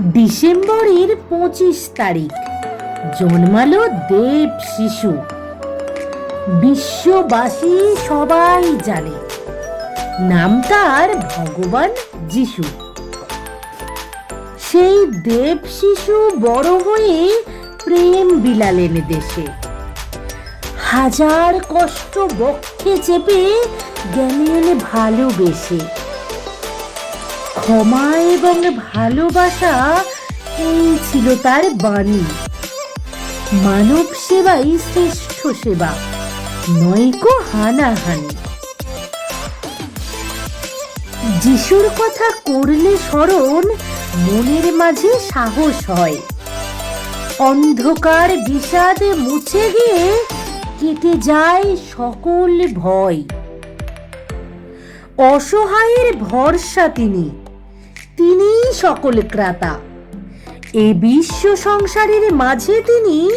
ডিসেম্বরের পঁচিশ তারিখ, জন্মালো দেব শিশু। বিশ্ববাসী সবাই জানে, নাম তার ভগবান যিশু। সেই দেব শিশু বড় হয়ে প্রেম বিলালেন দেশে। হাজার কষ্ট বক্ষে চেপে গেলেন ভালোবেসে। ক্ষমা এবং ভালোবাসা, এই ছিল তার বাণী। মানব সেবাই শ্রেষ্ঠ সেবা নয়কো হানাহানি। যিশুর কথা করলে স্মরণ, মনের মাঝে সাহস হয়। অন্ধকার বিষাদে মুছে গিয়ে কেটে যায় সকল ভয়। অসহায়ের ভরসা তিনি। তিনিই সকল ক্রাতা। এই বিশ্ব সংসারের মাঝে তিনি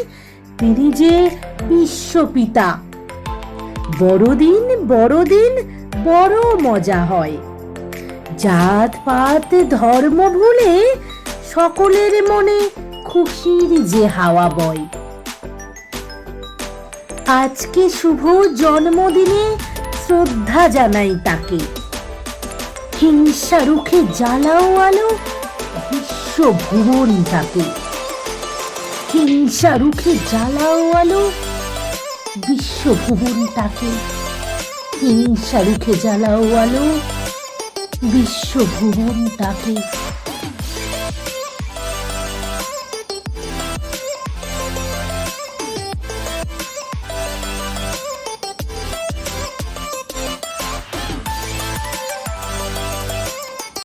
তিনি যে বিশ্বপিতা বড়দিন বড়দিন, বড় মজা হয়। জাত পাত ধর্ম ভুলে সকলের মনে খুশির যে হাওয়া বয়। আজকে শুভ জন্মদিনে শ্রদ্ধা জানাই তাকে। হিংসা রুখে জ্বালাও আলো, বিশ্ব ভুবন তাকে। হিংসা রুখে জ্বালাও আলো, বিশ্ব ভুবন তাকে। হিংসা রুখে জ্বালাও আলো, বিশ্ব ভুবন তাকে।